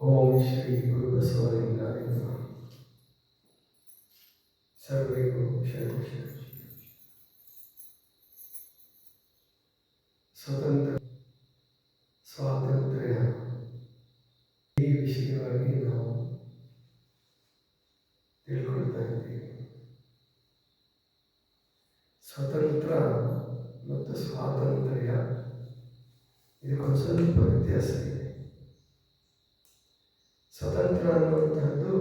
ಓಂ ಶ್ರೀ ಗುರು ಬಸವಲಿಂಗಾಯ ನಮಃ ಸರ್ವರಿಗೂ ಶರಣ ಶರಣ ಸ್ವತಂತ್ರ ಸ್ವಾತಂತ್ರ್ಯ ಈ ವಿಷಯವಾಗಿ ನಾವು ತಿಳ್ಕೊಳ್ತಾ ಇದ್ದೀವಿ ಸ್ವತಂತ್ರ ಮತ್ತು ಸ್ವಾತಂತ್ರ್ಯ ಇದಕ್ಕೊಂದು ಸ್ವಲ್ಪ ವ್ಯತ್ಯಾಸ ಇದೆ ಸ್ವತಂತ್ರ ಅನ್ನುವಂತಹದ್ದು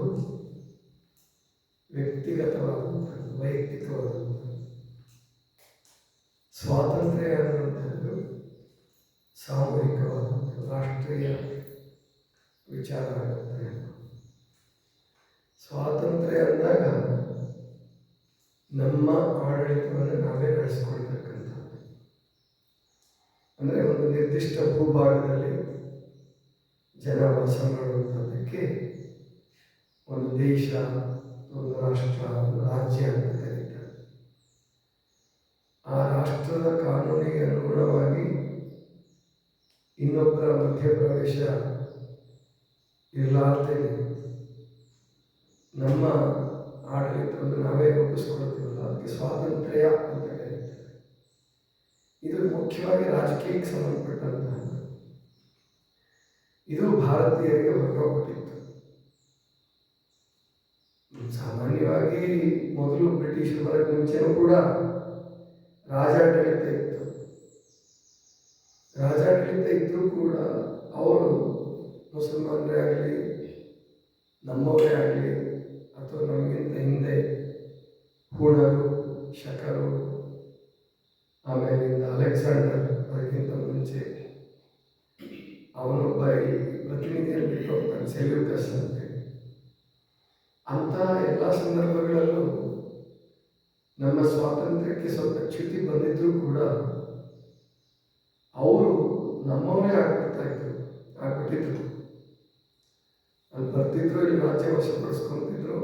ವ್ಯಕ್ತಿಗತವಾದಂಥದ್ದು ಸ್ವಾತಂತ್ರ್ಯ ಅನ್ನುವಂಥದ್ದು ಸಾಮೂಹಿಕವಾದಂಥದ್ದು ರಾಷ್ಟ್ರೀಯ ವಿಚಾರ ಆಗುತ್ತೆ ಸ್ವಾತಂತ್ರ್ಯ ಅಂದಾಗ ನಮ್ಮ ಆಡಳಿತವನ್ನು ನಾವೇ ನಡೆಸ್ಕೊಳ್ತಕ್ಕಂಥದ್ದು. ಅಂದರೆ ಒಂದು ನಿರ್ದಿಷ್ಟ ಭೂಭಾಗದಲ್ಲಿ ಜನ ವಾಸ ಮಾಡುವಂಥದ್ದಕ್ಕೆ ಒಂದು ದೇಶ, ಒಂದು ರಾಷ್ಟ್ರ, ಒಂದು ರಾಜ್ಯ ಅಂತ ಕರೀತಾರೆ. ಆ ರಾಷ್ಟ್ರದ ಕಾನೂನಿಗೆ ಅನುಗುಣವಾಗಿ ಇನ್ನೊಬ್ಬರ ಮಧ್ಯಪ್ರವೇಶ ಇರಲಾರ್ದೆ ನಮ್ಮ ಆಡಳಿತವನ್ನು ನಾವೇ ರೂಪಿಸ್ಕೊಳ್ತೀವಲ್ಲ, ಅದಕ್ಕೆ ಸ್ವಾತಂತ್ರ್ಯ ಅಂತ ಕರೀತಾರೆ. ಇದು ಮುಖ್ಯವಾಗಿ ರಾಜಕೀಯಕ್ಕೆ ಸಂಬಂಧಪಟ್ಟಂತಹ ಇದು ಭಾರತೀಯರಿಗೆ ಹೊರಟೋಗ್ಬಿಟ್ಟಿತ್ತು ಸಾಮಾನ್ಯವಾಗಿ ಮೊದಲು ಬ್ರಿಟಿಷರು ಬರೋಕ್ಕೆ ಮುಂಚೆನೂ ಕೂಡ ರಾಜಾಡಳಿತ ಇತ್ತು. ರಾಜಾಡಳಿತ ಇದ್ದರೂ ಕೂಡ ಅವರು ಮುಸಲ್ಮಾನರೇ ಆಗಲಿ, ನಮ್ಮವರೇ ಆಗಲಿ, ಅಥವಾ ನಮಗಿಂತ ಹಿಂದೆ ಹೂಣರು, ಶಕರು, ಆಮೇಲಿಂದ ಅಲೆಕ್ಸಾಂಡರ್, ಅದಕ್ಕಿಂತ ಮುಂಚೆ ಅವನೊಬ್ಬ ಪ್ರತಿನಿಧಿಯಲ್ಲಿ ಬಿಟ್ಟು ಹೋಗ್ತಾನೆ, ಸೆಲ್ಯೂಕಸ್ ಅಂತೇಳಿ ಅಂಥ ಎಲ್ಲ ಸಂದರ್ಭಗಳಲ್ಲೂ ನಮ್ಮ ಸ್ವಾತಂತ್ರ್ಯಕ್ಕೆ ಸ್ವಲ್ಪ ಚ್ಯುತಿ ಬಂದಿದ್ರೂ ಕೂಡ ಅವರು ನಮ್ಮವರೇ ಆಗ್ಬಿಡ್ತಾ ಇದ್ರು, ಆಗ್ಬಿಟ್ಟಿದ್ರು. ಅಲ್ಲಿ ಬರ್ತಿದ್ರು, ಇಲ್ಲಿ ರಾಜ್ಯ ವಶಪಡಿಸ್ಕೊಂತಿದ್ರು.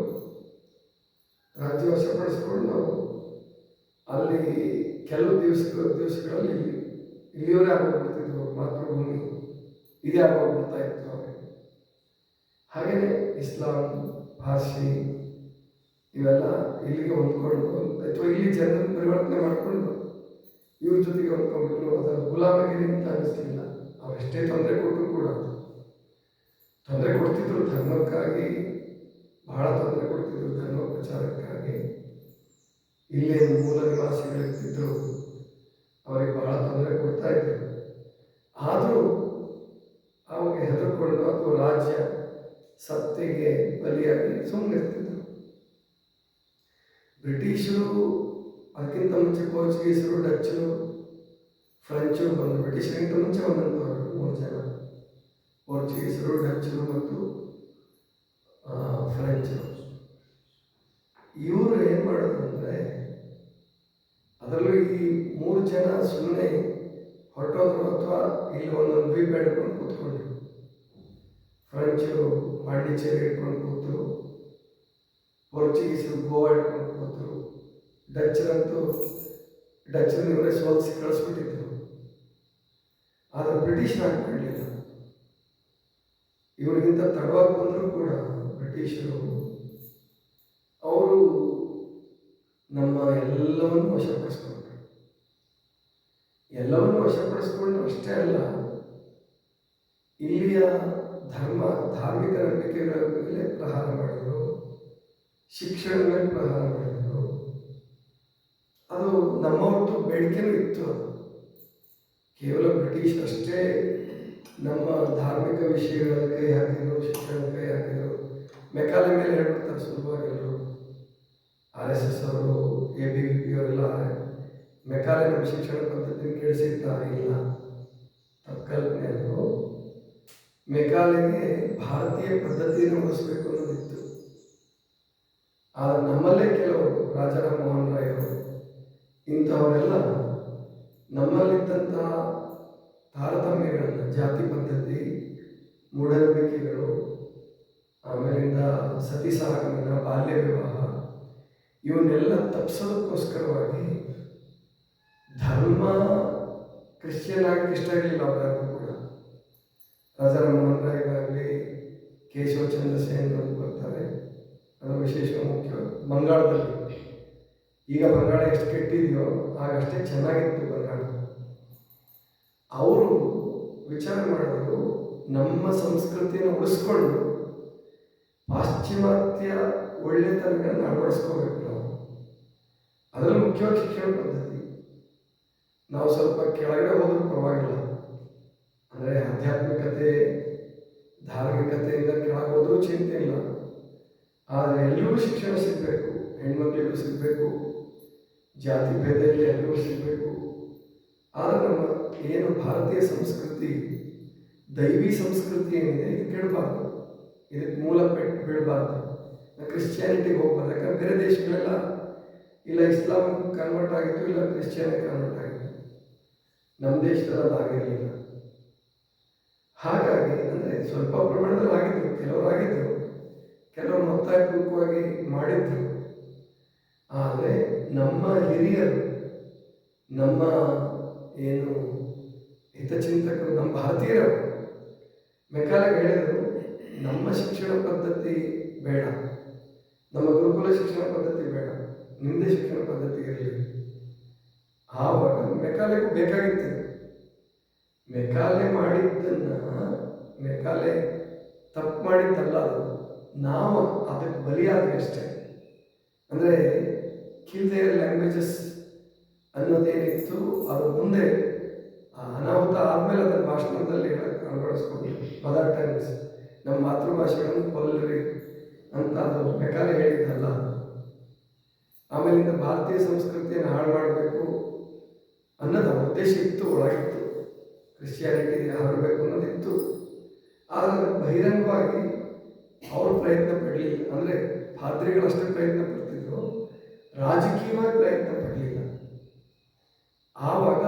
ರಾಜ್ಯ ವಶಪಡಿಸ್ಕೊಂಡು ಅಲ್ಲಿ ಕೆಲವು ದಿವಸಗಳ, ದಿವಸಗಳಲ್ಲಿ ಇಲ್ಲಿ, ಇಲ್ಲಿಯವರೇ ಆಗೋಗ್ಬಿಡ್ತಿದ್ರು ಮಾತೃಭೂಮಿ. ಇದೇ ಆಗೋಗ್ಬಿಡ್ತಾ ಇತ್ತು ಅವರಿಗೆ. ಹಾಗೆಯೇ ಇಸ್ಲಾಂ ಭಾಷೆ ಇವೆಲ್ಲ ಇಲ್ಲಿಗೆ ಹೊಂದ್ಕೊಂಡು, ಅಥವಾ ಇಲ್ಲಿ ಜನರ ಪರಿವರ್ತನೆ ಮಾಡಿಕೊಂಡು ಇವ್ರ ಜೊತೆಗೆ ಹೊಂದ್ಕೊಂಡ್ಬಿಟ್ರು, ಅದರ ಗುಲಾಮಗಿರಿ ಅಂತ ಅನಿಸ್ತಿಲ್ಲ ಅವರೆಷ್ಟೇ ತೊಂದರೆ ಕೊಟ್ಟರು ಕೂಡ. ತೊಂದರೆ ಕೊಡ್ತಿದ್ರು ಧರ್ಮಕ್ಕಾಗಿ, ಬಹಳ ತೊಂದರೆ ಕೊಡ್ತಿದ್ರು ಧರ್ಮ ಪ್ರಚಾರಕ್ಕಾಗಿ. ಇಲ್ಲೇ ಮೂಲ ನಿವಾಸಿಗಳಿರ್ತಿದ್ರು. ಅವರಿಗೆ ಬಹಳ ತೊಂದರೆ ಕೊಡ್ತಾ ಇದ್ರು ಆದರೂ ಅವಾಗ ಹೆದರ್ಕೊಂಡು ಅಥವಾ ರಾಜ್ಯ ಸತ್ತೆಗೆ ಬಲಿಯಾಗಿ ಸುಮ್ಮನಿರ್ತಿದ್ರು ಬ್ರಿಟಿಷರು ಅದಕ್ಕಿಂತ ಮುಂಚೆ ಪೋರ್ಚುಗೀಸರು, ಡಚ್ಚರು, ಫ್ರೆಂಚರು ಬಂದರು. ಬ್ರಿಟಿಷರಿಗಿಂತ ಮುಂಚೆ ಬಂದಂಥವ್ರು ಮೂರು ಜನ. ಪೋರ್ಚುಗೀಸರು, ಡಚ್ಚರು ಮತ್ತು ಫ್ರೆಂಚರು. ಇವರು ಏನು ಮಾಡೋದು ಅಂದರೆ ಅದರಲ್ಲೂ ಈ ಮೂರು ಜನ ಸುಮ್ಮನೆ ಹೊರಟೋದ್ರು ಅಥವಾ ಇಲ್ಲಿ ಒಂದೊಂದು ದ್ವೀಪ ಹಿಡ್ಕೊಂಡು ಕೂತ್ಕೊಂಡ್ರು ಫ್ರೆಂಚರು ಪಾಂಡಿಚೇರಿ ಹಿಡ್ಕೊಂಡು ಕೂತರು. ಪೋರ್ಚುಗೀಸರು ಗೋವಾ ಹಿಡ್ಕೊಂಡು ಕೂತರು. ಡಚ್ಚರಂತೂ ಡಚ್ಚರನ್ನ ಇವರೇ ಸೋಲಿಸಿ ಕಳಿಸ್ಬಿಟ್ಟಿದ್ರು. ಆದರೆ ಬ್ರಿಟಿಷ್ ಮಾಡ್ಕೊಳ್ಳಿಲ್ಲ ಇವರಿಗಿಂತ ತಡವಾಗಿ ಬಂದರೂ ಕೂಡ ಬ್ರಿಟಿಷರು ಅವರು ನಮ್ಮ ಎಲ್ಲವನ್ನು ವಶಪಡಿಸ್ಕೊಂಡ್ರು. ಎಲ್ಲವನ್ನು ವಶಪಡಿಸ್ಕೊಂಡು ಅಷ್ಟೇ ಅಲ್ಲ, ಇಲ್ಲಿಯ ಧರ್ಮ, ಧಾರ್ಮಿಕ ನಂಬಿಕೆಗಳ ಮೇಲೆ ಪ್ರಹಾರ ಮಾಡಿದರು ಶಿಕ್ಷಣ ಮೇಲೆ ಪ್ರಹಾರ ಮಾಡಿದರು. ಅದು ನಮ್ಮವ್ರದ್ದು ಬೇಡಿಕೆನೂ ಇತ್ತು ಕೇವಲ ಬ್ರಿಟಿಷ್ ಅಷ್ಟೇ ನಮ್ಮ ಧಾರ್ಮಿಕ ವಿಷಯಗಳ ಕೈ ಹಾಕಿದ್ರು ಶಿಕ್ಷಣ ಕೈ ಹಾಕಿದ್ರು. ಮೆಕಾಲೆ ಮೇಲೆ ಹೇಳ್ಬಿಡ್ತಾರೆ ಸುಲಭವಾಗಿ ಎಲ್ಲರೂ ಆರ್ ಎಸ್ ಎಸ್ ಅವರು, ಎ ಬಿ ವಿ ಪಿ ಅವರೆಲ್ಲ ಮೆಕಾಲೆ ನಮ್ಮ ಶಿಕ್ಷಣ ಪದ್ಧತಿ ಕೇಳಿಸಿದ್ದಾರೆ ಇಲ್ಲ ತಪ್ಪು ಕಲ್ಪನೆ ಅದು ಮೆಕಾಲೆಗೆ ಭಾರತೀಯ ಪದ್ಧತಿಯನ್ನು ಉಳಿಸ್ಬೇಕು ಅನ್ನೋದಿತ್ತು. ಆದರೆ ನಮ್ಮಲ್ಲೇ ಕೆಲವು ರಾಜಾರಾಮ್ ಮೋಹನ್ ರಾಯರು ಅವರು, ಇಂಥವರೆಲ್ಲ ನಮ್ಮಲ್ಲಿದ್ದಂತಹ ತಾರತಮ್ಯಗಳನ್ನು, ಜಾತಿ ಪದ್ಧತಿ, ಮೂಢನಂಬಿಕೆಗಳು, ಆಮೇಲಿಂದ ಸತಿ ಸಹಗಮನ ಬಾಲ್ಯ ವಿವಾಹ, ಇವನ್ನೆಲ್ಲ ತಪ್ಪಿಸೋದಕ್ಕೋಸ್ಕರವಾಗಿ ಧರ್ಮ ಕ್ರಿಶ್ಚಿಯನ್ ಆಗಕ್ಕೆ ಇಷ್ಟ ಆಗಲಿಲ್ಲ ಅವರಾಗೂ ಕೂಡ ರಾಜಾರಾಮ್ ಕೇಶವ ಚಂದ್ರಸೇನ್ ಅಂತ ಬರ್ತಾರೆ. ಅದು ವಿಶೇಷ ಮುಖ್ಯ. ಬಂಗಾಳದಲ್ಲಿ. ಈಗ ಬಂಗಾಳ ಎಷ್ಟು ಕೆಟ್ಟಿದೆಯೋ, ಆಗಷ್ಟೇ ಚೆನ್ನಾಗಿತ್ತು ಬಂಗಾಳ. ಅವರು ವಿಚಾರ ಮಾಡಿದ್ರು, ನಮ್ಮ ಸಂಸ್ಕೃತಿಯನ್ನು ಉಳಿಸ್ಕೊಂಡು ಪಾಶ್ಚಿಮಾತ್ಯ ಒಳ್ಳೆತನಗಳನ್ನು ಅಳವಡಿಸ್ಕೋಬೇಕು ನಾವು. ಅದರಲ್ಲಿ ಮುಖ್ಯವಾಗಿ ಶಿಕ್ಷಣ ಪದ್ಧತಿ. ನಾವು ಸ್ವಲ್ಪ ಕೆಳಗಡೆ ಹೋದ್ರೂ ಪರವಾಗಿಲ್ಲ. ಅಂದರೆ ಆಧ್ಯಾತ್ಮಿಕತೆ ಧಾರ್ಮಿಕತೆಯಿಂದ ಕೆಳಗೆ ಹೋದ್ರೂ ಚಿಂತೆ ಇಲ್ಲ. ಆದರೆ ಎಲ್ಲರೂ ಶಿಕ್ಷಣ ಸಿಗಬೇಕು, ಹೆಣ್ಮಕ್ಳಿಗೂ ಸಿಗಬೇಕು, ಜಾತಿ ಭೇದ ಇಲ್ಲ ಸಿಗಬೇಕು. ಆದರೆ ನಮ್ಮ ಏನು ಭಾರತೀಯ ಸಂಸ್ಕೃತಿ, ದೈವಿ ಸಂಸ್ಕೃತಿ ಏನಿದೆ, ಇದು ಕೆಡಬಾರ್ದು. ಇದಕ್ಕೆ ಮೂಲ ಪೆಟ್ಟು ಬೀಳಬಾರ್ದು. ಕ್ರಿಶ್ಚಿಯಾನಿಟಿಗೆ ಹೋಗ್ಬಾರ್ದು. ಯಾಕಂದ್ರೆ ಬೇರೆ ದೇಶಗಳೆಲ್ಲ ಇಲ್ಲ ಇಸ್ಲಾಂ ಕನ್ವರ್ಟ್ ಆಗಿತ್ತು, ಇಲ್ಲ ಕ್ರಿಶ್ಚಿಯಾನಿ ಕನ್ವರ್ಟ್ ಆಗಿತ್ತು. ನಮ್ಮ ದೇಶದಲ್ಲಿ ಅದು ಆಗಿರಲಿಲ್ಲ ಹಾಗಾಗಿ ಅಂದರೆ ಸ್ವಲ್ಪ ಪ್ರಮಾಣದಲ್ಲಿ ಆಗಿದ್ದರು ಕೆಲವರು ಆಗಿದ್ರು, ಕೆಲವರು ಒತ್ತಾಯಪೂರ್ವಕವಾಗಿ ಮಾಡಿದ್ರು. ಆದರೆ ನಮ್ಮ ಹಿರಿಯರು, ನಮ್ಮ ಏನು ಹಿತಚಿಂತಕರು, ನಮ್ಮ ಭಾರತೀಯರು ಮೆಕಾಲೆ ಹೇಳಿದರು, ನಮ್ಮ ಶಿಕ್ಷಣ ಪದ್ಧತಿ ಬೇಡ. ನಮ್ಮ ಗುರುಕುಲ ಶಿಕ್ಷಣ ಪದ್ಧತಿ ಬೇಡ. ನಿಮ್ಮದೇ ಶಿಕ್ಷಣ ಪದ್ಧತಿ ಇರಲಿ. ಆವಾಗ ಮೆಕ್ಕಾಲೆಗೂ ಬೇಕಾಗಿತ್ತು. ಮೆಕಾಲೆ ಮಾಡಿದ್ದನ್ನ ಮೆಕಾಲೆ ತಪ್ಪು ಮಾಡಿದ್ದಲ್ಲ ಅದು. ನಾವು ಅದಕ್ಕೆ ಬಲಿಯಾದ್ವಿ ಅಷ್ಟೇ. ಅಂದರೆ ಕಿಲ್ ದೇರ್ ಲ್ಯಾಂಗ್ವೇಜಸ್ ಅನ್ನೋದೇನಿತ್ತು, ಅದು ಮುಂದೆ, ಆ ಅನಾಹುತ ಆದಮೇಲೆ ಅದನ್ನು ಭಾಷಣದಲ್ಲಿ ಹೇಳಕ್ಕೆ ಅಳವಡಿಸ್ಕೊಂಡು ಮದರ್ ಟೈಮ್ಸ್ ನಮ್ಮ ಮಾತೃಭಾಷೆಗಳನ್ನು ಕೊಲ್ಲರಿ ಅಂತ ಅದು ಮೆಕಾಲೆ ಹೇಳಿದ್ದಲ್ಲ. ಆಮೇಲಿಂದ ಭಾರತೀಯ ಸಂಸ್ಕೃತಿಯನ್ನು ಹಾಳು ಮಾಡಬೇಕು ಅನ್ನೋದು ಉದ್ದೇಶ ಇತ್ತು, ಒಳಗಿತ್ತು. ಕ್ರಿಶ್ಚಿಯಾನಿಟಿ ಹರಡಬೇಕು ಅನ್ನೋದಿತ್ತು ಆದರೆ ಬಹಿರಂಗವಾಗಿ ಅವರು ಪ್ರಯತ್ನ ಪಡಲಿಲ್ಲ. ಅಂದರೆ ಪಾದ್ರಿಗಳಷ್ಟೇ ಪ್ರಯತ್ನ ಪಡ್ತಿದ್ರು. ರಾಜಕೀಯವಾಗಿ ಪ್ರಯತ್ನ ಪಡಲಿಲ್ಲ. ಆವಾಗ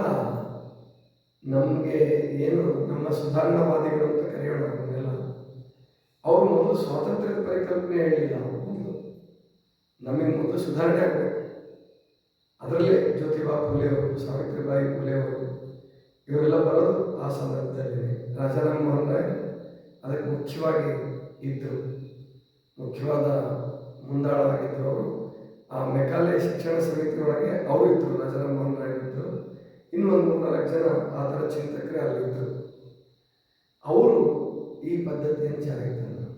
ನಮಗೆ ಏನು ನಮ್ಮ ಸುಧಾರಣಾವಾದಿಗಳು ಅಂತ ಕರೆಯೋಣ ಅವನ್ನೆಲ್ಲ. ಅವರು ಮೊದಲು ಸ್ವಾತಂತ್ರ್ಯದ ಪರಿಕಲ್ಪನೆ ಹೇಳಿಲ್ಲ ನಮಗೆ ಮೊದಲು ಸುಧಾರಣೆ ಆಗಬೇಕು. ಅದರಲ್ಲೇ ಜ್ಯೋತಿಬಾ ಫುಲೆ ಅವರು, ಸಾವಿತ್ರಿಬಾಯಿ ಫುಲೆ ಅವರು ಇವರೆಲ್ಲ ಬರೋದು ಆ ಸಂದರ್ಭದಲ್ಲಿ. ರಾಜಾರಾಮ್ ಮೋಹನ್ ರಾಯ್ ಅದಕ್ಕೆ ಮುಖ್ಯವಾಗಿ ಇದ್ದರು ಮುಖ್ಯವಾದ ಮುಂದಾಳವಾಗಿದ್ದರು ಅವರು. ಆ ಮೆಕಾಲೆ ಶಿಕ್ಷಣ ಸಮಿತಿ ಒಳಗೆ ಅವರು ಇದ್ದರು ರಾಜಾರಾಮ್ ಮೋಹನ್ ರಾಯ್ ಇದ್ದರು ಇನ್ನೂ ಒಂದು ಮೂರ್ನಾಲ್ಕು ಜನ ಆ ಥರ ಚಿಂತಕರೇ ಅಲ್ಲಿದ್ದರು ಅವರು ಈ ಪದ್ಧತಿಯನ್ನು ಜಾರಿಗೆ ತಂದರು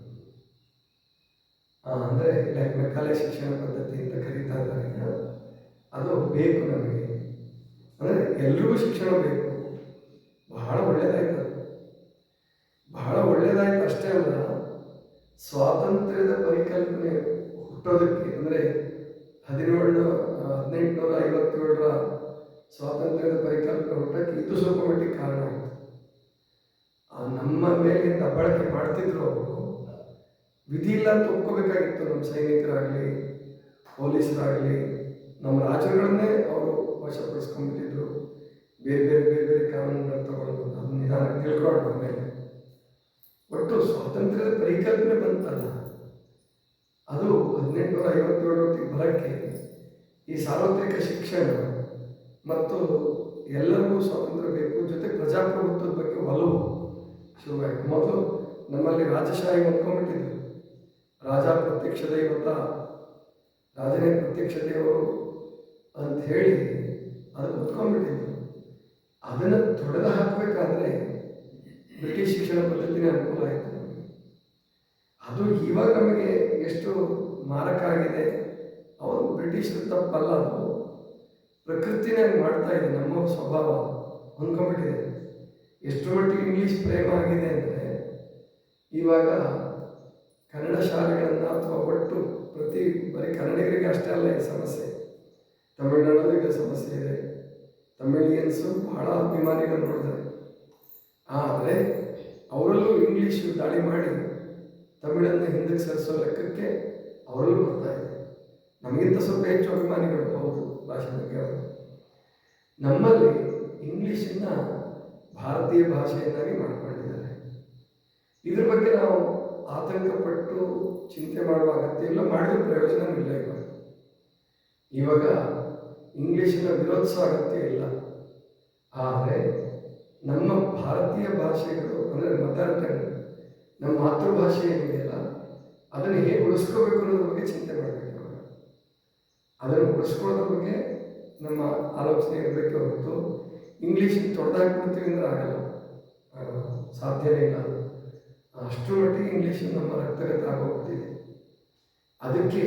ಅಂದರೆ ಲೈಕ್ ಮೆಕಾಲೆ ಶಿಕ್ಷಣ ಪದ್ಧತಿ ಅಂತ ಕರೀತಾ ಇದ್ದಾರೆ ಅದು ಬೇಕು ನಮಗೆ. ಅಂದರೆ ಎಲ್ರಿಗೂ ಶಿಕ್ಷಣ ಬೇಕು. ಬಹಳ ಒಳ್ಳೇದಾಯ್ತು. ಬಹಳ ಒಳ್ಳೆಯದಾಯಿತು ಅಷ್ಟೇ ಅಲ್ಲ, ಸ್ವಾತಂತ್ರ್ಯದ ಪರಿಕಲ್ಪನೆ ಹುಟ್ಟೋದಕ್ಕೆ, ಅಂದರೆ ಹದಿನೇಳು ಹದಿನೆಂಟುನೂರ ಐವತ್ತೇಳರ ಸ್ವಾತಂತ್ರ್ಯದ ಪರಿಕಲ್ಪನೆ ಹುಟ್ಟಕ್ಕೆ ಇದು ಸ್ವಲ್ಪ ಮಟ್ಟಿಗೆ ಕಾರಣ ಆಯಿತು ನಮ್ಮ ಮೇಲೆ ದಬ್ಬಳಕೆ ಮಾಡ್ತಿದ್ರು ಅವರು ವಿಧಿ ಇಲ್ಲ ಅಂತ ಒಪ್ಕೋಬೇಕಾಗಿತ್ತು ನಮ್ಮ ಸೈನಿಕರಾಗಲಿ, ಪೊಲೀಸರಾಗಲಿ, ನಮ್ಮ ರಾಜ್ಯಗಳನ್ನೇ ಅವರು ವಶಪಡಿಸ್ಕೊಂಡ್ಬಿಟ್ಟಿದ್ರು ಬೇರೆ ಬೇರೆ ಬೇರೆ ಬೇರೆ ಕಾನೂನುಗಳು ತಗೊಂಡು ಅದನ್ನ ನಿಧಾನ ತಿಳ್ಕೊಂಡು ಒಟ್ಟು ಸ್ವಾತಂತ್ರ್ಯದ ಪರಿಕಲ್ಪನೆ ಬಂತಲ್ಲ, ಅದು ಹದಿನೆಂಟುನೂರ ಐವತ್ತೇಳರೊತ್ತಿಗೆ ಬರೋಕ್ಕೆ ಈ ಸಾರ್ವತ್ರಿಕ ಶಿಕ್ಷಣ ಮತ್ತು ಎಲ್ಲರಿಗೂ ಸ್ವಾತಂತ್ರ್ಯ ಬೇಕು, ಜೊತೆ ಪ್ರಜಾಪ್ರಭುತ್ವದ ಬಗ್ಗೆ ಒಲವು ಶುರುವಾಯಿತು. ಮೊದಲು ನಮ್ಮಲ್ಲಿ ರಾಜಶಾಹಿ ಹೊಂದ್ಕೊಂಡ್ಬಿಟ್ಟಿದ್ರು. ರಾಜ ಪ್ರತ್ಯಕ್ಷ ದೈವತ ರಾಜನೇ ಪ್ರತ್ಯಕ್ಷ ದೇವರು ಅಂತ ಹೇಳಿ ಅದು ಹೊತ್ಕೊಂಡ್ಬಿಟ್ಟಿದ್ರು. ಅದನ್ನು ತೊಡೆದು ಹಾಕಬೇಕಾದ್ರೆ ಬ್ರಿಟಿಷ್ ಶಿಕ್ಷಣ ಪದ್ಧತಿನೇ ಅನುಕೂಲ ಆಯಿತು. ಅದು ಇವಾಗ ನಮಗೆ ಎಷ್ಟು ಮಾರಕ ಆಗಿದೆ ಅವರು ಬ್ರಿಟಿಷರು ತಪ್ಪಲ್ಲ ಅದು. ಪ್ರಕೃತಿನೇ ಮಾಡ್ತಾ ಇದೆ, ನಮ್ಮ ಸ್ವಭಾವ. ಹೊಂದ್ಕೊಂಡ್ಬಿಟ್ಟಿದೆ ಎಷ್ಟು ಮಟ್ಟಿಗೆ ಇಂಗ್ಲೀಷ್ ಪ್ರೇಮ ಆಗಿದೆ ಅಂದರೆ, ಇವಾಗ ಕನ್ನಡ ಶಾಲೆಗಳನ್ನು ಅಥವಾ ಒಟ್ಟು ಪ್ರತಿ ಬರೀ ಕನ್ನಡಿಗರಿಗೆ ಅಷ್ಟೇ ಅಲ್ಲ ಈ ಸಮಸ್ಯೆ. ತಮಿಳುನಾಡಲ್ಲೂ ಈಗ ಸಮಸ್ಯೆ ಇದೆ. ತಮಿಳಿಯನ್ಸು ಬಹಳ ಅಭಿಮಾನಿಗಳನ್ನು ನೋಡ್ತಾರೆ ಆದರೆ ಅವರಲ್ಲೂ ಇಂಗ್ಲೀಷ್ ದಾಳಿ ಮಾಡಿ ತಮಿಳನ್ನು ಹಿಂದಕ್ಕೆ ಸರಿಸೋ ಲೆಕ್ಕಕ್ಕೆ ಅವರಲ್ಲೂ ಬರ್ತಾ ನಮಗಿಂತ ಸ್ವಲ್ಪ ಹೆಚ್ಚು ಅಭಿಮಾನಿಗಳು, ಹೌದು, ಭಾಷೆ ಬಗ್ಗೆ ಅವರು. ನಮ್ಮಲ್ಲಿ ಇಂಗ್ಲೀಷನ್ನು ಭಾರತೀಯ ಭಾಷೆಯನ್ನಾಗಿ ಮಾಡಿಕೊಂಡಿದ್ದಾರೆ. ಇದ್ರ ಬಗ್ಗೆ ನಾವು ಆತಂಕಪಟ್ಟು ಚಿಂತೆ ಮಾಡುವ ಅಗತ್ಯ ಇಲ್ಲ, ಮಾಡಿದ ಪ್ರಯೋಜನವಿಲ್ಲ ಇವಾಗ. ಇವಾಗ ಇಂಗ್ಲೀಷಿನ ವಿರೋಧಿಸೋ ಅಗತ್ಯ ಇಲ್ಲ. ಆದರೆ ನಮ್ಮ ಭಾರತೀಯ ಭಾಷೆಗಳು ಅಂದರೆ ಮದರ್ ನಮ್ಮ ಮಾತೃಭಾಷೆ ಏನಿದೆಯಲ್ಲ, ಅದನ್ನು ಹೇಗೆ ಉಳಿಸ್ಕೋಬೇಕು ಅನ್ನೋದ್ರ ಬಗ್ಗೆ ಚಿಂತೆ ಮಾಡಬೇಕು ಅದನ್ನು ಉಳಿಸ್ಕೊಳ್ಳೋದ್ರ ಬಗ್ಗೆ ನಮ್ಮ ಆಲೋಚನೆ ಇರಬೇಕು ಹೊರತು ಇಂಗ್ಲೀಷಿಗೆ ತೊಡೆದಾಕ್ಬಿಡ್ತೀವಿ ಅಂದ್ರೆ ಆಗಲ್ಲ. ಸಾಧ್ಯವೇ ಇಲ್ಲ ಅಷ್ಟು ಮಟ್ಟಿಗೆ ಇಂಗ್ಲೀಷ್ ನಮ್ಮ ರಕ್ತಗತ ಆಗೋಗ್ಬಿಟ್ಟಿದೆ. ಅದಕ್ಕೆ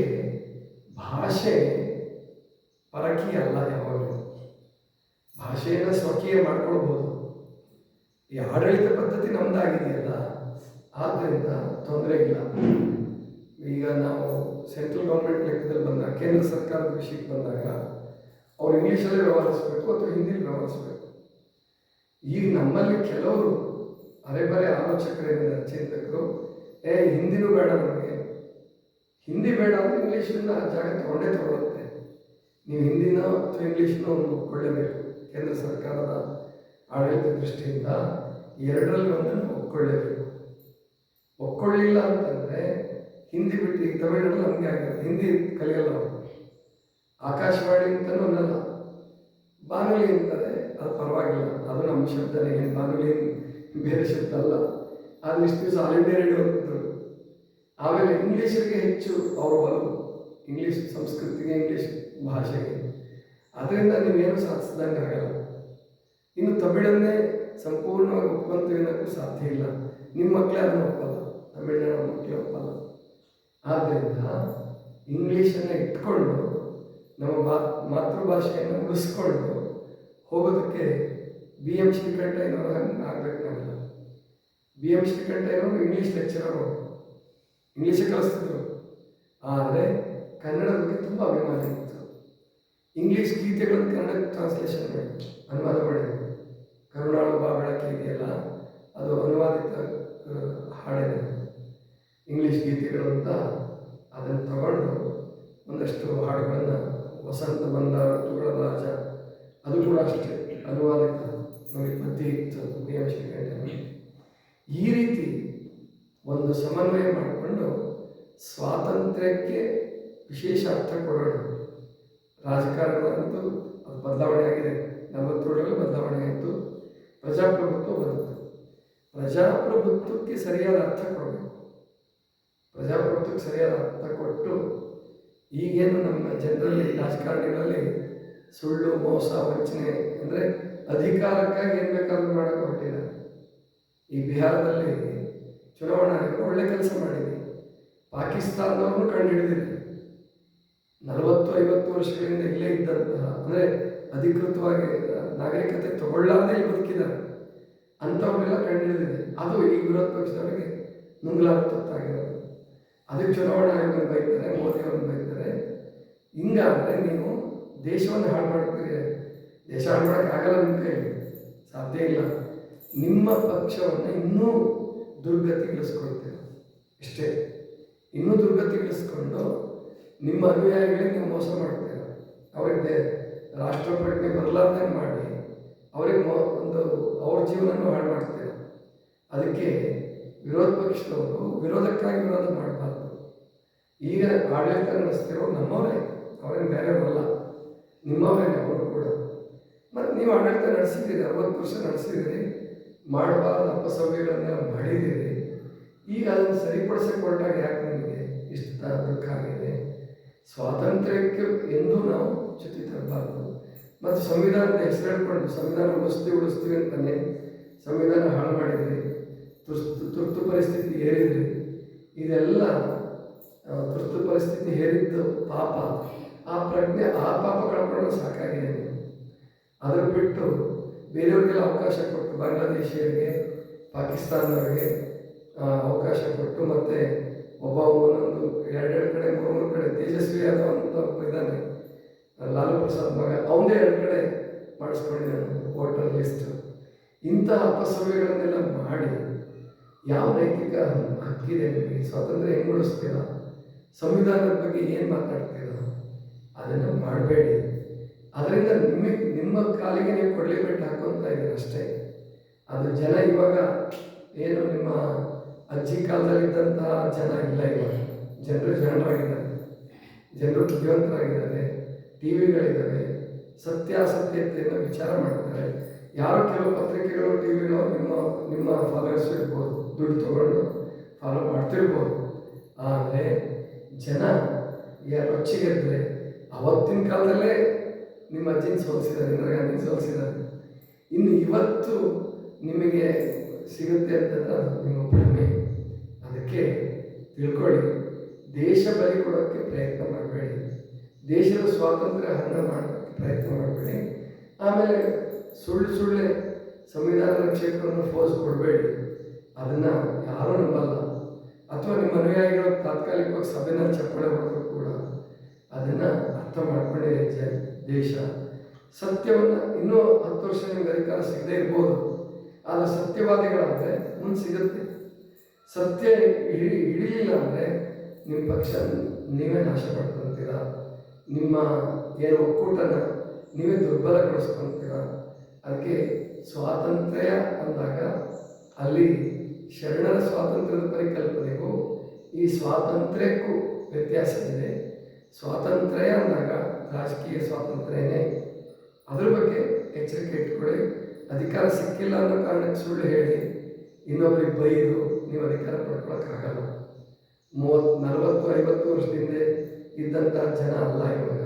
ಭಾಷೆ ಪರಕೀಯ ಅಲ್ಲ ಯಾವಾಗಲೂ. ಭಾಷೆಯನ್ನು ಸ್ವಕೀಯ ಮಾಡ್ಕೊಳ್ಬೋದು. ಈ ಆಡಳಿತ ಪದ್ಧತಿ ನಮ್ದಾಗಿದೆಯಲ್ಲ ಆದ್ದರಿಂದ ತೊಂದರೆ ಇಲ್ಲ. ಈಗ ನಾವು ಸೆಂಟ್ರಲ್ ಗೌರ್ಮೆಂಟ್ ಲೆಕ್ಕದಲ್ಲಿ ಬಂದಾಗ, ಕೇಂದ್ರ ಸರ್ಕಾರದ ವಿಷಯಕ್ಕೆ ಬಂದಾಗ, ಅವ್ರು ಇಂಗ್ಲೀಷಲ್ಲೇ ವ್ಯವಹರಿಸಬೇಕು ಅಥವಾ ಹಿಂದಿಲಿ ವ್ಯವಹರಿಸಬೇಕು. ಈಗ ನಮ್ಮಲ್ಲಿ ಕೆಲವರು ಅರೆಬರೆ ಆಲೋಚಕರಿಂದ ಚಿಂತಕರು, ಏ, ಹಿಂದಿನೂ ಬೇಡ ನಮಗೆ. ಹಿಂದಿ ಬೇಡ ಅಂದರೆ ಇಂಗ್ಲೀಷನ್ನ ಜಾಗ ತಗೊಂಡೇ ತಗೊಳುತ್ತೆ. ನೀವು ಹಿಂದಿನ ಅಥವಾ ಇಂಗ್ಲೀಷ್ನ ಒಂದು ಒಪ್ಕೊಳ್ಳೇಬೇಕು ಕೇಂದ್ರ ಸರ್ಕಾರದ ಆಡಳಿತ ದೃಷ್ಟಿಯಿಂದ ಎರಡರಲ್ಲಿ ಒಂದನ್ನು ಒಪ್ಕೊಳ್ಳೇಬೇಕು. ಒಪ್ಕೊಳ್ಳಿಲ್ಲ ಅಂತಂದರೆ ಹಿಂದಿ ಬಿಟ್ಟು ಈಗ ತಮಿಳ್ನಾಡು ನಮಗೆ ಆಗಿಲ್ಲ ಹಿಂದಿ ಕಲಿಯಲ್ಲ ಅವರು. ಆಕಾಶವಾಣಿ ಅಂತಲೂ ಅನ್ನಲ್ಲ ಬಾನುಲಿ ಅಂತಾರೆ ಅದು ಪರವಾಗಿಲ್ಲ. ಅದು ನಮ್ಮ ಶಬ್ದನೇ. ಬಾನುಲಿ ಬೇರೆ ಶಬ್ದ ಅಲ್ಲ. ಆದ್ರೆ ಇಷ್ಟು ದಿವಸ ಆಲ್ ಇಂಡಿಯಾ ರೇಡಿಯೋ ಅಂತಿದ್ರು ಆಮೇಲೆ ಇಂಗ್ಲೀಷರಿಗೆ ಹೆಚ್ಚು ಅವರು ಬಲವು. ಇಂಗ್ಲೀಷ್ ಸಂಸ್ಕೃತಿಗೆ ಇಂಗ್ಲೀಷ್ ಭಾಷೆಗೆ. ಅದರಿಂದ ನೀವೇನು ಸಾಧಿಸಿದಂಗೆ ಆಗಲ್ಲ. ಇನ್ನು ತಮಿಳನ್ನೇ ಸಂಪೂರ್ಣವಾಗಿ ಒಪ್ಪಂತ ಏನಕ್ಕೂ ಸಾಧ್ಯ ಇಲ್ಲ. ನಿಮ್ಮ ಮಕ್ಕಳೇ ಅದನ್ನು ಒಪ್ಪಲ್ಲ. ತಮಿಳ್ನಾಡು ಮಕ್ಕಳೇ ಒಪ್ಪಲ್ಲ. ಆದ್ದರಿಂದ ಇಂಗ್ಲೀಷನ್ನು ಇಟ್ಕೊಂಡು, ನಮ್ಮ ಮಾ ಮಾತೃಭಾಷೆಯನ್ನು ಉಳಿಸ್ಕೊಂಡು ಹೋಗೋದಕ್ಕೆ ಬಿ ಎಂ ಶ್ರೀಕಂಠಯ್ಯನವರು ಹಂಗೆ ಆಗ್ಬೇಕು ನಾವೆಲ್ಲ ಬಿ ಎಂ ಶ್ರೀಕಂಠಯ್ಯನವರು ಇಂಗ್ಲೀಷ್ ಲೆಕ್ಚರರ್ ಇಂಗ್ಲೀಷೇ ಕಲಿಸ್ತಿದ್ರು. ಆದರೆ ಕನ್ನಡ ಬಗ್ಗೆ ತುಂಬ ಅಭಿಮಾನ ಇತ್ತು. ಇಂಗ್ಲೀಷ್ ಗೀತೆಗಳನ್ನು ಕನ್ನಡ ಟ್ರಾನ್ಸ್ಲೇಷನ್ ಮಾಡಿ, ಅನುವಾದ ಮಾಡಿದ್ರು. ಕರುಣಾಳು ಬಾ ಇದೆಯಲ್ಲ ಅದು ಅನುವಾದಿತ ಹಾಡಿದೆ ಇಂಗ್ಲೀಷ್ ಗೀತೆಗಳು ಅಂತ ಅದನ್ನು ತಗೊಂಡು ಒಂದಷ್ಟು ಹಾಡುಗಳನ್ನು ವಸಂತ ಬಂದ ಋತುಗಳ ರಾಜ ಅದು ಕೂಡ ಅಷ್ಟೇ ಅನುವಾದಿತ. ನಮಗೆ ಪದ್ಯ ಇತ್ತು ಈ ರೀತಿ ಒಂದು ಸಮನ್ವಯ ಮಾಡಿಕೊಂಡು ಸ್ವಾತಂತ್ರ್ಯಕ್ಕೆ ವಿಶೇಷ ಅರ್ಥ ಕೊಡೋಣ. ರಾಜಕಾರಣದಂತೂ ಅದು ಬದಲಾವಣೆ ಆಗಿದೆ. ನಲವತ್ತೇಳರಲ್ಲಿ ಬದಲಾವಣೆ ಆಯಿತು. ಪ್ರಜಾಪ್ರಭುತ್ವ ಬಂತು ಪ್ರಜಾಪ್ರಭುತ್ವಕ್ಕೆ ಸರಿಯಾದ ಅರ್ಥ ಕೊಡಬೇಕು. ಪ್ರಜಾಪ್ರಭುತ್ವಕ್ಕೆ ಸರಿಯಾದ ಅರ್ಥ ಕೊಟ್ಟು ಈಗೇನು ನಮ್ಮ ಜನರಲ್ಲಿ, ರಾಜಕಾರಣಿಗಳಲ್ಲಿ ಸುಳ್ಳು, ಮೋಸ, ವಂಚನೆ ಅಂದರೆ ಅಧಿಕಾರಕ್ಕಾಗಿ ಏನು ಬೇಕಾದ್ರೂ ಮಾಡೋಕೆ ಹೊರಟಿದ್ದಾರೆ. ಈ ಬಿಹಾರದಲ್ಲಿ ಚುನಾವಣಾ ಆಯೋಗ ಒಳ್ಳೆ ಕೆಲಸ ಮಾಡಿದೆ. ಪಾಕಿಸ್ತಾನದವ್ರನ್ನೂ ಕಂಡುಹಿಡಿದಿದೆ ನಲವತ್ತು ಐವತ್ತು ವರ್ಷಗಳಿಂದ ಇಲ್ಲೇ ಇದ್ದಂತಹ, ಅಂದರೆ ಅಧಿಕೃತವಾಗಿ ನಾಗರಿಕತೆ ತಗೊಳ್ಳಾರ್ದೇ ಇಲ್ಲಿ ಬದುಕಿದ್ದಾರೆ. ಅಂಥವ್ರನ್ನೆಲ್ಲ ಕಂಡುಹಿಡಿದಿದೆ. ಅದು ಈ ವಿರೋಧ ಪಕ್ಷದವರಿಗೆ ನುಂಗ್ಲಾಗ್ತತ್ತಾಗಿರೋದು ಅದಕ್ಕೆ ಚುನಾವಣಾ ಆಯೋಗನ ಬೈತಾರೆ, ಮೋದಿ ಅವ್ರನ್ನ ಬೈತಾರೆ. ಹಿಂಗಾದರೆ ನೀವು ದೇಶವನ್ನು ಹಾಳು ಮಾಡ್ತೀರಿ. ದೇಶ ಹಾಳು ಮಾಡೋಕ್ಕಾಗಲ್ಲ ನಿಮ್ಮ ಕೈಲಿ ಸಾಧ್ಯ ಇಲ್ಲ. ನಿಮ್ಮ ಪಕ್ಷವನ್ನು ಇನ್ನೂ ದುರ್ಗತಿಗೊಳಿಸ್ಕೊಳ್ತೀರ. ಇಷ್ಟೇ ಇನ್ನೂ ದುರ್ಗತಿಗೊಳಿಸ್ಕೊಂಡು ನಿಮ್ಮ ಅನುಯಾಯಿಗಳಿಗೆ ನೀವು ಮೋಸ ಮಾಡ್ತೀರ. ಅವರಿಗೆ ರಾಷ್ಟ್ರಪ್ರಜ್ಞೆ ಬರಲಾರ್ದಂಗೆ ಮಾಡಿ ಅವರಿಗೆ ಒಂದು ಅವ್ರ ಜೀವನನೂ ಹಾಳು ಮಾಡ್ತೀರ. ಅದಕ್ಕೆ ವಿರೋಧ ಪಕ್ಷದವರು ವಿರೋಧಕ್ಕಾಗಿ ವಿರೋಧ ಮಾಡಬಾರ್ದು. ಈಗ ಆಡಳಿತ ನಡೆಸ್ತಿರೋ ನಮ್ಮವರೇ ಬೇರೆ ಬರಲ್ಲ ನಿಮ್ಮವರೇನೆ ಅವರು ಕೂಡ. ಮತ್ತು ನೀವು ಆಡಳಿತ ನಡೆಸಿದ್ದೀರಿ, ಅರವತ್ತು ವರ್ಷ ನಡೆಸಿದ್ದೀರಿ, ಮಾಡಬಾರ್ದು ಅಪಸವ್ಯಗಳನ್ನೆಲ್ಲ ಮಾಡಿದ್ದೀರಿ, ಈಗ ಅದನ್ನು ಸರಿಪಡಿಸಕ್ಕೆ ಹೊರಟಾಗ ಯಾಕೆ ನಿಮಗೆ ಇಷ್ಟ ದುಃಖ ಆಗಿದೆ? ಸ್ವಾತಂತ್ರ್ಯಕ್ಕೆ ಎಂದೂ ನಾವು ಚ್ಯುತಿ ತರಬಾರ್ದು. ಮತ್ತು ಸಂವಿಧಾನದ ಹೆಸರು ಹೇಳ್ಕೊಂಡು ಸಂವಿಧಾನ ಉಳಿಸ್ತೀವಿ ಉಳಿಸ್ತೀವಿ ಅಂತಾನೆ ಸಂವಿಧಾನ ಹಾಳು ಮಾಡಿದ್ರಿ, ತುರ್ತು ತುರ್ತು ಪರಿಸ್ಥಿತಿ ಹೇರಿದ್ರಿ ಇದೆಲ್ಲ ತುರ್ತು ಪರಿಸ್ಥಿತಿ ಹೇರಿದ್ದು ಪಾಪ. ಆ ಪ್ರಜ್ಞೆ, ಆ ಪಾಪ ಕಳ್ಕೊಂಡು ಸಾಕಾಗಿದೆ ಅದರ ಬಿಟ್ಟು ಬೇರೆಯವ್ರಿಗೆಲ್ಲ ಅವಕಾಶ ಕೊಟ್ಟು ಬಾಂಗ್ಲಾದೇಶಿಯರಿಗೆ ಪಾಕಿಸ್ತಾನದವರಿಗೆ ಅವಕಾಶ ಕೊಟ್ಟು ಮತ್ತು ಒಬ್ಬ ಒಂದೊಂದು ಎರಡೆರಡು ಕಡೆ, ಮೂರು ಮೂರು ಕಡೆ ತೇಜಸ್ವಿ ಅಂತ ಒಬ್ಬ ಇದ್ದಾನೆ. ಲಾಲು ಪ್ರಸಾದ್ ಮಗ ಅವನೇ ಎರಡು ಕಡೆ ಮಾಡಿಸ್ಕೊಂಡಿದ್ದಾನೆ ವೋಟರ್ ಲಿಸ್ಟ್ ಇಂತಹ ಅಪಸವ್ಯಗಳನ್ನೆಲ್ಲ ಮಾಡಿ ಯಾವ ನೈತಿಕ ಹಕ್ಕಿದೆ ನಿಮಗೆ? ಸ್ವಾತಂತ್ರ್ಯ ಹೆಂಗೆ ಉಳಿಸ್ತೀರಾ? ಸಂವಿಧಾನದ ಬಗ್ಗೆ ಏನು ಮಾತಾಡ್ತೀರಾ? ಅದನ್ನು ಮಾಡಬೇಡಿ. ಅದರಿಂದ ನಿಮಗೆ, ನಿಮ್ಮ ಕಾಲಿಗೆ ನೀವು ಕೊಡಲಿ ಬೆಟ್ಟು ಹಾಕೊತಾ ಅಷ್ಟೇ. ಅದು ಜನ ಇವಾಗ ಏನು ನಿಮ್ಮ ಅಜ್ಜಿ ಕಾಲದಲ್ಲಿದ್ದಂತಹ ಜನ ಇಲ್ಲ ಇವಾಗ. ಜನರು ಜನರಾಗಿದ್ದಾರೆ. ಜನರು ಬುದ್ಧಿವಂತರಾಗಿದ್ದಾರೆ. ಟಿ ವಿಗಳಿದ್ದಾವೆ. ಸತ್ಯಾಸತ್ಯತೆಯನ್ನು ವಿಚಾರ ಮಾಡ್ತಾರೆ. ಯಾರು ಕೆಲವು ಪತ್ರಿಕೆಗಳು, ಟಿ ವಿಗಳು ನಿಮ್ಮ ನಿಮ್ಮ ಫಾಲೋವರ್ಸ್ ಇರ್ಬೋದು, ದುಡ್ಡು ತಗೊಂಡು ಫಾಲೋ ಮಾಡ್ತಿರ್ಬೋದು. ಆದರೆ ಜನ ಯಾರು ರೊಚ್ಚಿಗೆದ್ರೆ ಅವತ್ತಿನ ಕಾಲದಲ್ಲೇ ನಿಮ್ಮ ಅಜ್ಜಿನ ಸೋಲಿಸಿದ್ದಾರೆ ಇಂದಿರಾ ಸೋಲಿಸಿದ್ದಾರೆ. ಇನ್ನು ಇವತ್ತು ನಿಮಗೆ ಸಿಗುತ್ತೆ ಅಂತಂದ್ರೆ ಅದು ನಿಮ್ಮ ಭ್ರಮೆ ಅದಕ್ಕೆ ತಿಳ್ಕೊಳ್ಳಿ. ದೇಶ ಬಲಿ ಕೊಡೋಕ್ಕೆ ಪ್ರಯತ್ನ ಮಾಡಬೇಡಿ. ದೇಶದ ಸ್ವಾತಂತ್ರ್ಯ ಹರಣ ಮಾಡೋಕ್ಕೆ ಪ್ರಯತ್ನ ಮಾಡಬೇಡಿ. ಆಮೇಲೆ ಸುಳ್ಳು ಸುಳ್ಳೆ ಸಂವಿಧಾನದ ಕ್ಷೇತ್ರವನ್ನು ಫೋರ್ಸ್ ಕೊಡಬೇಡಿ. ಅದನ್ನು ಯಾರೂ ನಂಬಲ್ಲ. ಅಥವಾ ನಿಮ್ಮ ಅನುಯಾಯಿಗಳು ತಾತ್ಕಾಲಿಕವಾಗಿ ಸಭೆನ ಚಪ್ಪಳೆ ಹೊಡೆದ್ರು ಕೂಡ ಅದನ್ನು ಅರ್ಥ ಮಾಡ್ಕೊಂಡಿದೆ ದೇಶ. ಸತ್ಯವನ್ನು ಇನ್ನೂ ಹತ್ತು ವರ್ಷ ನಿಮ್ಗೆ ಅಧಿಕಾರ ಸಿಗದೇ ಇರ್ಬೋದು. ಆದರೆ ಸತ್ಯವಾದಿಗಳಾದರೆ ಮುಂದೆ ಸಿಗುತ್ತೆ. ಸತ್ಯ ಹಿಡಿ, ಹಿಡಿಲಿಲ್ಲ ಅಂದರೆ ನಿಮ್ಮ ಪಕ್ಷ ನೀವೇ ನಾಶ ನಿಮ್ಮ ಏನು ಒಕ್ಕೂಟನ ನೀವೇ ದುರ್ಬಲಗೊಳಿಸ್ಕೊತೀರಾ ಅದಕ್ಕೆ ಸ್ವಾತಂತ್ರ್ಯ ಅಂದಾಗ ಅಲ್ಲಿ ಶರಣರ ಸ್ವಾತಂತ್ರ್ಯದ ಪರಿಕಲ್ಪನೆಗೂ ಈ ಸ್ವಾತಂತ್ರ್ಯಕ್ಕೂ ವ್ಯತ್ಯಾಸ ಇದೆ ಸ್ವಾತಂತ್ರ್ಯ ಅಂದಾಗ ರಾಜಕೀಯ ಸ್ವಾತಂತ್ರ್ಯನೇ. ಅದ್ರ ಬಗ್ಗೆ ಎಚ್ಚರಿಕೆ ಇಟ್ಕೊಳ್ಳಿ. ಅಧಿಕಾರ ಸಿಕ್ಕಿಲ್ಲ ಅನ್ನೋ ಕಾರಣಕ್ಕೆ ಸುಳ್ಳು ಹೇಳಿ, ಇನ್ನೊಬ್ರಿಗೆ ಬೈದು ನೀವು ಅಧಿಕಾರ ಪಡ್ಕೊಳಕ್ಕಾಗಲ್ಲ. ಮೂವತ್ತು ನಲವತ್ತು, ಐವತ್ತು ವರ್ಷದಿಂದ ಇದ್ದಂಥ ಜನ ಅಲ್ಲ ಇವಾಗ.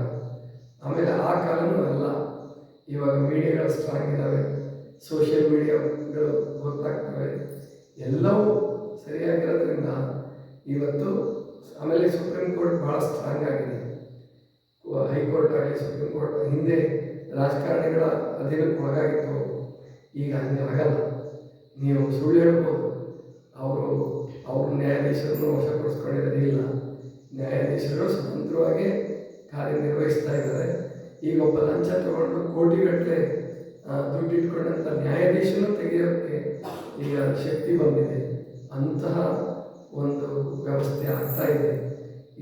ಆಮೇಲೆ ಆ ಕಾಲನೂ ಅಲ್ಲ. ಇವಾಗ ಮೀಡಿಯಾಗಳು ಸ್ಟ್ರಾಂಗ್ ಇದ್ದಾವೆ ಸೋಷಿಯಲ್ ಮೀಡಿಯಾಗಳು ಗೊತ್ತಾಗ್ತವೆ. ಎಲ್ಲವೂ ಸರಿಯಾಗಿರೋದ್ರಿಂದ ಇವತ್ತು ಆಮೇಲೆ ಸುಪ್ರೀಂ ಕೋರ್ಟ್ ಭಾಳ ಸ್ಟ್ರಾಂಗ್ ಆಗಿದೆ. ಹೈಕೋರ್ಟ್ ಆಗಲಿ, ಸುಪ್ರೀಂ ಕೋರ್ಟ್ ಹಿಂದೆ ರಾಜಕಾರಣಿಗಳ ಅಧೀನಕ್ಕೆ ಒಳಗಾಗಿತ್ತು. ಈಗ ಹಂಗೆ ಆಗಲ್ಲ ನೀವು ಸುಳ್ಳು ಹೇಳ್ಬೋದು. ಅವರು ಅವರು ನ್ಯಾಯಾಧೀಶರನ್ನು ವಶಪಡಿಸ್ಕೊಂಡಿರೋದಿಲ್ಲ ನ್ಯಾಯಾಧೀಶರು ಸ್ವತಂತ್ರವಾಗಿ ಕಾರ್ಯನಿರ್ವಹಿಸ್ತಾ ಇದ್ದಾರೆ. ಈಗ ಒಬ್ಬ ಲಂಚ ತಗೊಂಡು ಕೋಟಿಗಟ್ಟಲೆ ದುಡ್ಡು ಇಟ್ಕೊಂಡಂಥ ನ್ಯಾಯಾಧೀಶನೂ ತೆಗೆಯೋಕ್ಕೆ ಈಗ ಶಕ್ತಿ ಬಂದಿದೆ. ಅಂತಹ ಒಂದು ವ್ಯವಸ್ಥೆ ಆಗ್ತಾ ಇದೆ.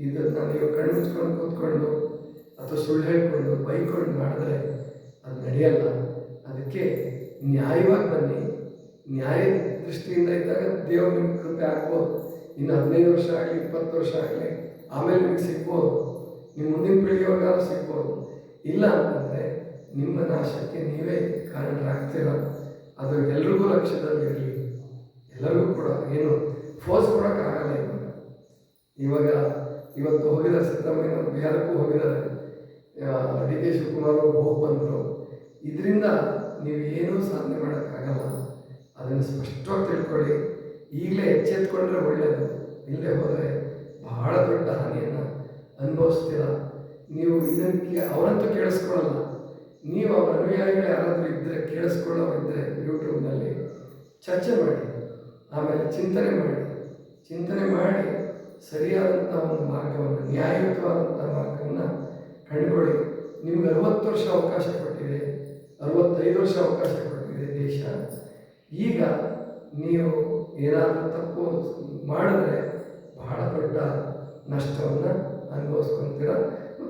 ಇದನ್ನು ನೀವು ಕಣ್ಣು ಕೂತ್ಕೊಂಡು ಅಥವಾ ಸುಳ್ಳು ಹೇಳ್ಕೊಂಡು ಬೈಕೊಂಡು ಮಾಡಿದ್ರೆ ಅದು ನಡೆಯಲ್ಲ. ಅದಕ್ಕೆ ನ್ಯಾಯವಾಗಿ ಬನ್ನಿ. ನ್ಯಾಯ ದೃಷ್ಟಿಯಿಂದ ಇದ್ದಾಗ ದೇವ್ರು ನಿಮ್ಗೆ ಕೃಪೆ ಆಗ್ಬೋದು. ಇನ್ನು ಹದಿನೈದು ವರ್ಷ ಆಗಲಿ, ಇಪ್ಪತ್ತು ವರ್ಷ ಆಗಲಿ, ಆಮೇಲೆ ನಿಮ್ಗೆ ಸಿಗ್ಬೋದು. ನಿಮ್ಮ ಮುಂದಿನ ಪೀಳಿಗೆಯವ್ರಿಗಾದ್ರೂ ಸಿಗ್ಬೋದು. ಇಲ್ಲ ಅಂತಂದರೆ ನಿಮ್ಮ ನಾಶಕ್ಕೆ ನೀವೇ ಕಾರಣರಾಗ್ತೀರ ಅದು ಎಲ್ರಿಗೂ ಲಕ್ಷ್ಯದಲ್ಲಿ ಇರಲಿ. ಎಲ್ಲರಿಗೂ ಕೂಡ ಏನು ಫೋರ್ಸ್ ಕೊಡೋಕ್ಕಾಗಲ್ಲ ಇವಾಗ. ಇವಾಗ ಇವತ್ತು ಹೋಗಿದ್ದಾರೆ ಸಿದ್ದರಾಮಯ್ಯ, ಬಿಹಾರಕ್ಕೂ ಹೋಗಿದ್ದಾರೆ. ಡಿ ಕೆ ಶಿವಕುಮಾರ್ ಹೋಗಿ ಬಂದರು. ಇದರಿಂದ ನೀವು ಏನೂ ಸಾಧನೆ ಮಾಡೋಕ್ಕಾಗಲ್ಲ. ಅದನ್ನು ಸ್ಪಷ್ಟವಾಗಿ ತಿಳ್ಕೊಳ್ಳಿ. ಈಗಲೇ ಎಚ್ಚೆತ್ಕೊಂಡ್ರೆ ಒಳ್ಳೆಯದು ಇಲ್ಲೇ ಹೋದರೆ ಬಹಳ ದೊಡ್ಡ ಹಾನಿಯನ್ನು ಅನುಭವಿಸ್ತೀರ. ನೀವು ಇದಕ್ಕೆ ಅವರಂತೂ ಕೇಳಿಸ್ಕೊಳ್ಳಲ್ಲ. ನೀವು ಅವರ ಅನುಯಾಯಿಗಳು ಯಾರಾದರೂ ಇದ್ದರೆ ಕೇಳಿಸ್ಕೊಳ್ಳೋರಿದ್ದರೆ ಯೂಟ್ಯೂಬ್ನಲ್ಲಿ ಚರ್ಚೆ ಮಾಡಿ. ಆಮೇಲೆ ಚಿಂತನೆ ಮಾಡಿ. ಚಿಂತನೆ ಮಾಡಿ ಸರಿಯಾದಂಥ ಒಂದು ಮಾರ್ಗವನ್ನು, ನ್ಯಾಯಯುತವಾದಂಥ ಮಾರ್ಗವನ್ನು ಕಂಡುಕೊಳ್ಳಿ. ನಿಮ್ಗೆ ಅರವತ್ತು ವರ್ಷ ಅವಕಾಶ ಕೊಟ್ಟಿದೆ. ಅರವತ್ತೈದು ವರ್ಷ ಅವಕಾಶ ಕೊಟ್ಟಿದೆ ದೇಶ. ಈಗ ನೀವು ಏನಾದರೂ ತಪ್ಪು ಮಾಡಿದ್ರೆ ಬಹಳ ದೊಡ್ಡ ನಷ್ಟವನ್ನು ಅನುಭವಿಸ್ಕೊತೀರ.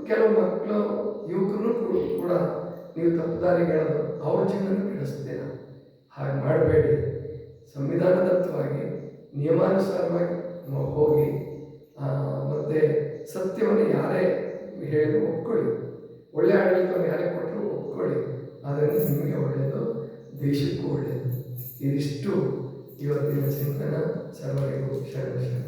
ಕೆಲವು ಮಕ್ಕಳು ಯುವಕರು ಕೂಡ ನೀವು ತಪ್ಪು ದಾರಿಗೆ ಹೇಳೋದು ಅವ್ರ ಜೀವನ ಕೆಡಿಸ್ತೀರ ಹಾಗೆ ಮಾಡಬೇಡಿ. ಸಂವಿಧಾನದತ್ತವಾಗಿ ನಿಯಮಾನುಸಾರವಾಗಿ ಹೋಗಿ ಮತ್ತು ಸತ್ಯವನ್ನು ಯಾರೇ ಹೇಳಿ ಒಪ್ಕೊಳ್ಳಿ. ಒಳ್ಳೆ ಆಡಳಿತವನ್ನು ಯಾರೇ ಕೊಟ್ಟರು ಒಪ್ಕೊಳ್ಳಿ. ಅದರಿಂದ ನಿಮಗೆ ಒಳ್ಳೆಯದು ದೇಶಕ್ಕೂ ಒಳ್ಳೆಯದು. ಇದಿಷ್ಟು ಇವತ್ತಿನ ಚಿಂತನ. ಸರ್ವರಿಗೂ ಶರಣ.